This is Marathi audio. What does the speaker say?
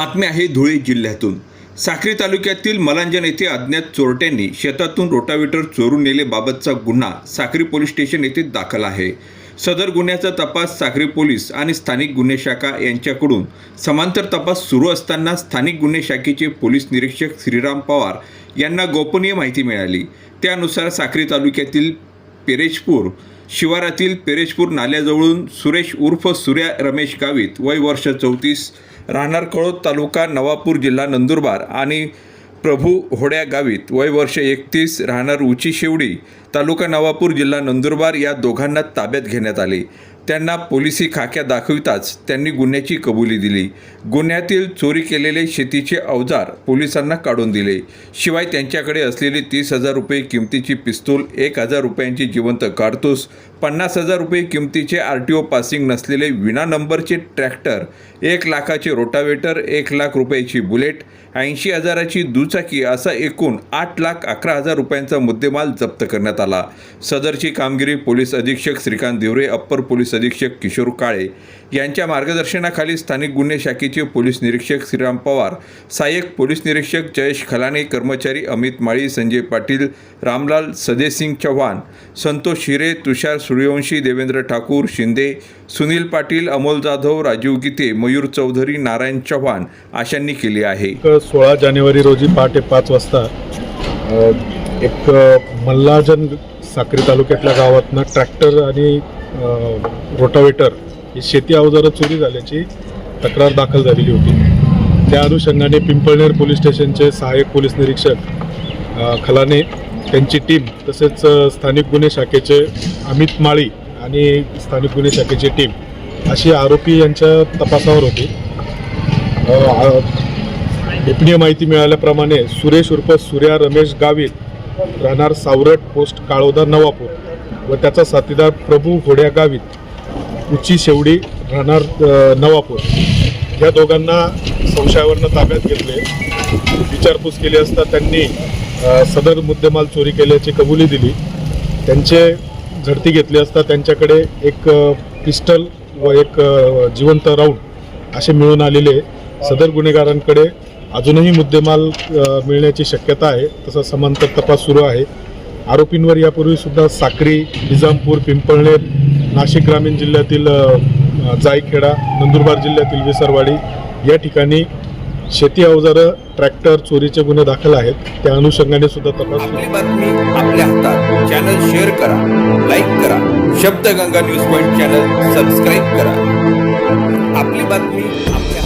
बातमी आहे धुळे जिल्ह्यातून. साक्री तालुक्यातील मलांजन येथे अज्ञात चोरट्यांनी शेतातून रोटावेटर चोरून नेलेबाबतचा गुन्हा साक्री पोलीस स्टेशन येथे दाखल आहे. सदर गुन्ह्याचा तपास साक्री पोलीस आणि स्थानिक गुन्हे शाखा यांच्याकडून. समांतर तपास सुरू असताना स्थानिक गुन्हे शाखेचे पोलीस निरीक्षक श्रीराम पवार यांना गोपनीय माहिती मिळाली. त्यानुसार साक्री तालुक्यातील पेरेशपूर शिवारातील पेरेशपूर नाल्याजवळून सुरेश उर्फ सूर्या रमेश गावित वय वर्ष चौतीस राहणार कळोद तालुका नवापूर जिल्हा नंदुरबार आणि प्रभू होड्या गावित वय वर्ष एकतीस राहणार उची शेवडी तालुका नवापूर जिल्हा नंदुरबार या दोघांना ताब्यात घेण्यात आले. त्यांना पोलिसी खाक्या दाखविताच त्यांनी गुन्ह्याची कबुली दिली. गुन्ह्यातील चोरी केलेले शेतीचे अवजार पोलिसांना काढून दिले. शिवाय त्यांच्याकडे असलेली तीस हजार रुपये किमतीची पिस्तूल एक हजार रुपयांची जिवंत कारतूस पन्नास हजार रुपये किमतीचे आर टी ओ पासिंग नसलेले विना नंबरचे ट्रॅक्टर एक लाखाचे रोटावेटर एक लाख रुपयाची बुलेट ऐंशी हजाराची दुचाकी असा एकूण आठ लाख अकरा हजार रुपयांचा मुद्देमाल जप्त करण्यात आला. सदरची कामगिरी पोलीस अधीक्षक श्रीकांत दिवरे अप्पर पोलीस अधीक्षक किशोर काळे यांच्या मार्गदर्शनाखाली स्थानिक गुन्हे शाखेचे पोलीस निरीक्षक श्रीराम पवार सहाय्यक पोलीस निरीक्षक जयेश खलाने कर्मचारी अमित माळी संजय पाटील रामलाल सदेसिंग चव्हाण संतोष हिरे तुषार सूर्यवंशी देवेंद्र ठाकूर शिंदे सुनील पाटील अमोल जाधव राजीव गीते मयूर चौधरी नारायण चव्हाण अशांनी केली आहे. सोळा जानेवारी रोजी पहाटे पाच वाजता एक मल्लाजन साक्री तालुक्यातल्या गावातनं ट्रॅक्टर आणि रोटावेटर ही शेती अवजारं चोरी झाल्याची तक्रार दाखल झालेली होती. त्या अनुषंगाने पिंपळनेर पोलीस स्टेशनचे सहाय्यक पोलीस निरीक्षक खलाने त्यांची टीम तसेच स्थानिक गुन्हे शाखेचे अमित माळी आणि स्थानिक गुन्हे शाखेची टीम अशी आरोपी यांच्या तपासावर होती. अ, गोपनीय माहिती मिळाल्याप्रमाणे सुरेश उर्फ सूर्या रमेश गावित राहणार सावरट पोस्ट काळोदा नवापूर व त्याचा साथीदार प्रभू घोड्या गावित उची शेवडी राहणार नवापूर. या दोघांना संशयावरनं ताब्यात घेतले. विचारपूस केली असता त्यांनी सदर मुद्देमाल चोरी केल्याची कबुली दिली. त्यांचे झडती घेतली असता त्यांच्याकडे एक पिस्टल व एक जिवंत राऊंड असे मिळून आलेले. सदर गुन्हेगारांकडे अजूनही मुद्देमाल मिळण्याची शक्यता आहे. तसा समांतर तपास सुरू आहे. आरोपींवर यापूर्वी सुद्धा साक्री निजामपूर पिंपळनेर नाशिक ग्रामीण जिल्ह्यातील जायखेडा नंदुरबार जिल्ह्यातील विसरवाडी या ठिकाणी शेती अवजारं ट्रॅक्टर चोरीचे गुन्हे दाखल आहेत. त्या अनुषंगाने सुद्धा तपास बातमी आपल्या हातात. चॅनल शेअर करा लाईक करा. Shabdganga news point channel subscribe करा. आपली बातमी आपल्या